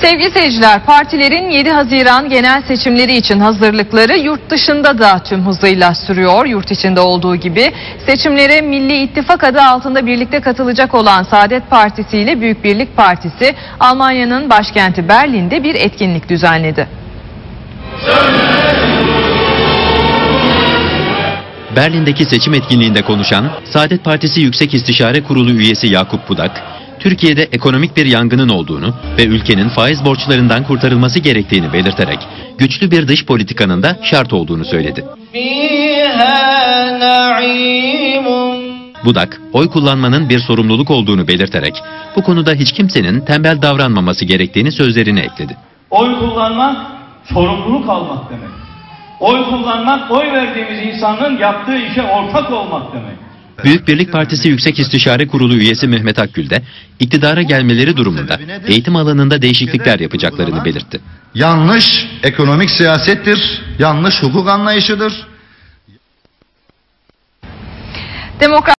Sevgili seyirciler, partilerin 7 Haziran genel seçimleri için hazırlıkları yurt dışında da tüm hızıyla sürüyor. Yurt içinde olduğu gibi seçimlere Milli İttifak adı altında birlikte katılacak olan Saadet Partisi ile Büyük Birlik Partisi Almanya'nın başkenti Berlin'de bir etkinlik düzenledi. Berlin'deki seçim etkinliğinde konuşan Saadet Partisi Yüksek İstişare Kurulu üyesi Yakup Budak, Türkiye'de ekonomik bir yangının olduğunu ve ülkenin faiz borçlarından kurtarılması gerektiğini belirterek güçlü bir dış politikanın da şart olduğunu söyledi. Budak, oy kullanmanın bir sorumluluk olduğunu belirterek bu konuda hiç kimsenin tembel davranmaması gerektiğini sözlerine ekledi. Oy kullanmak sorumluluk almak demek. Oy kullanmak oy verdiğimiz insanın yaptığı işe ortak olmak demek. Büyük Birlik Partisi Yüksek İstişare Kurulu üyesi Mehmet Akgül de iktidara gelmeleri durumunda eğitim alanında değişiklikler yapacaklarını belirtti. Yanlış ekonomik siyasettir, yanlış hukuk anlayışıdır. Demokrat